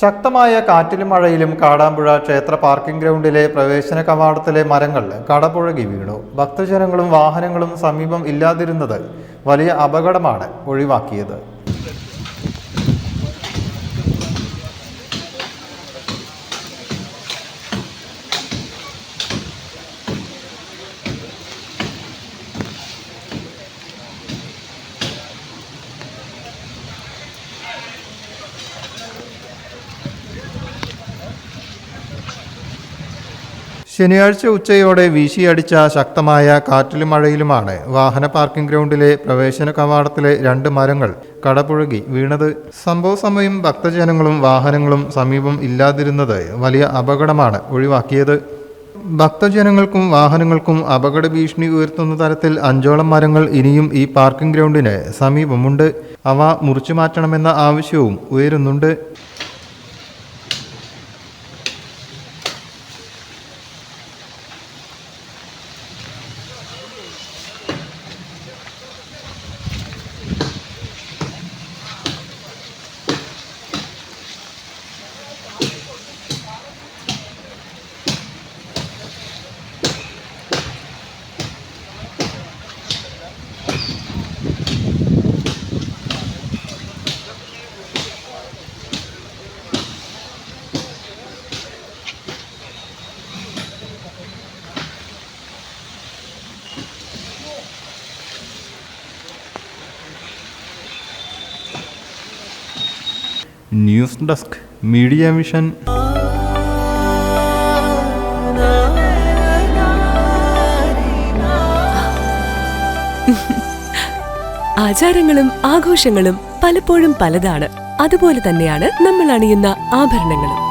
ശക്തമായ കാറ്റിലും മഴയിലും കാടാമ്പുഴ ക്ഷേത്ര പാർക്കിംഗ് ഗ്രൗണ്ടിലെ പ്രവേശന കവാടത്തിലെ മരങ്ങൾ കടപുഴകി വീണു. ഭക്തജനങ്ങളും വാഹനങ്ങളും സമീപം ഇല്ലാതിരുന്നത് വലിയ അപകടമാണ് ഒഴിവാക്കിയത്. ശനിയാഴ്ച ഉച്ചയോടെ വീശിയടിച്ച ശക്തമായ കാറ്റിലും മഴയിലുമാണ് വാഹന പാർക്കിംഗ് ഗ്രൗണ്ടിലെ പ്രവേശന കവാടത്തിലെ രണ്ട് മരങ്ങൾ കടപുഴകി വീണത്. സംഭവ സമയം ഭക്തജനങ്ങളും വാഹനങ്ങളും സമീപം ഇല്ലാതിരുന്നത് വലിയ അപകടമാണ് ഒഴിവാക്കിയത്. ഭക്തജനങ്ങൾക്കും വാഹനങ്ങൾക്കും അപകട ഭീഷണി ഉയർത്തുന്ന തരത്തിൽ അഞ്ചോളം മരങ്ങൾ ഇനിയും ഈ പാർക്കിംഗ് ഗ്രൗണ്ടിന് സമീപമുണ്ട്. അവ മുറിച്ചു മാറ്റണമെന്ന ആവശ്യവും ഉയരുന്നുണ്ട്. News desk media mission. ആചാരങ്ങളും ആഘോഷങ്ങളും പലപ്പോഴും പലതാണ്. അതുപോലെ തന്നെയാണ് നമ്മൾ അണിയുന്ന ആഭരണങ്ങളും.